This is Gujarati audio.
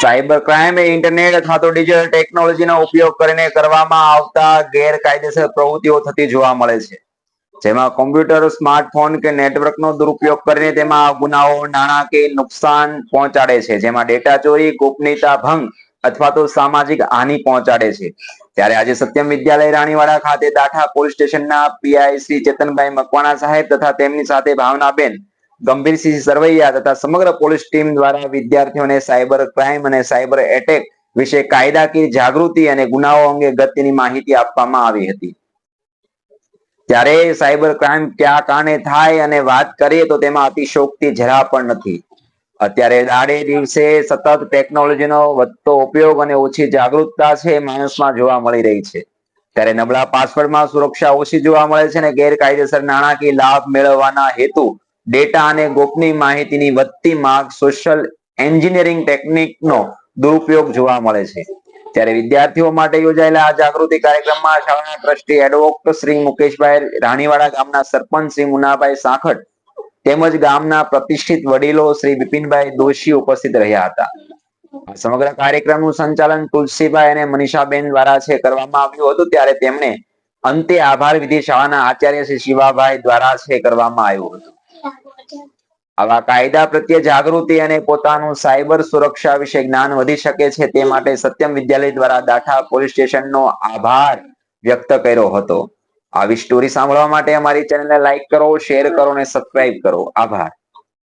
સાયબર ક્રાઇમ એ ઇન્ટરનેટ અથવા તો ડિજિટલ ટેકનોલોજીનો ઉપયોગ કરીને કરવામાં આવતા ગેરકાયદેસર પ્રવૃત્તિઓ થતી જોવા મળે છે. જેમાં કોમ્પ્યુટર, સ્માર્ટફોન કે નેટવર્કનો દુરુપયોગ કરીને તેમાં ગુનાઓ, નાણાકીય નુકસાન પહોંચાડે છે. જેમાં ડેટા ચોરી, ગોપનીયતા ભંગ અથવા તો સામાજિક હાનિ પહોંચાડે છે. ત્યારે આજે સત્યમ વિદ્યાલય રાણીવાડા ખાતે દાઠા પોલીસ સ્ટેશનના પીઆઈ શ્રી ચેતનભાઈ મકવાણા સાહેબ તથા તેમની સાથે ભાવનાબેન ગંભીરસિંહ સરવૈયા તથા સમગ્ર પોલીસ ટીમ દ્વારા વિદ્યાર્થીઓને સાયબર ક્રાઇમ અને સાયબર એટેક વિશે કાયદાકીય જાગૃતિ અને ગુનાઓ અંગે ગતિની માહિતી આપવામાં આવી હતી. ત્યારે સાયબર ક્રાઇમ ક્યાં કારણે થાય અને વાત કરીએ તો તેમાં અતિશોક્તિ જરા પણ નથી. અત્યારે દાડે દિવસે સતત ટેકનોલોજીનો વધતો ઉપયોગ અને ઓછી જાગૃતતા છે માણસમાં જોવા મળી રહી છે. ત્યારે નબળા પાસવર્ડમાં સુરક્ષા ઓછી જોવા મળે છે અને ગેરકાયદેસર નાણાકીય લાભ મેળવવાના હેતુ ડેટા અને ગોપનીય માહિતીની વધતી માંગ સોશિયલ એન્જિનિયરિંગ ટેકનિકનો દુરુપયોગ જોવા મળે છે. ત્યારે વિદ્યાર્થીઓ માટે યોજાયેલા આ જાગૃતિ કાર્યક્રમમાં શાળાના ટ્રસ્ટી એડવોકેટ શ્રી મુકેશભાઈ રાણીવાડા ગામના સરપંચ શ્રી મુનાભાઈ સાખટ તેમજ ગામના પ્રતિષ્ઠિત વડીલો શ્રી બિપિનભાઈ દોશી ઉપસ્થિત રહ્યા હતા. સમગ્ર કાર્યક્રમનું સંચાલન તુલસીભાઈ અને મનીષાબેન દ્વારા છે કરવામાં આવ્યું હતું. ત્યારે તેમણે અંતે આભાર વિધિ શાળાના આચાર્ય શ્રી શિવાભાઈ દ્વારા છે કરવામાં આવ્યું હતું. આવા કાયદા પ્રત્યે જાગૃતિ અને પોતાનું સાયબર સુરક્ષા વિશે જ્ઞાન વધી શકે છે તે માટે સત્યમ વિદ્યાલય દ્વારા દાઠા પોલીસ સ્ટેશનનો આભાર વ્યક્ત કર્યો હતો. આવી સ્ટોરી સાંભળવા માટે અમારી ચેનલને લાઈક કરો શેર કરો અને સબસ્ક્રાઇબ કરો. આભાર.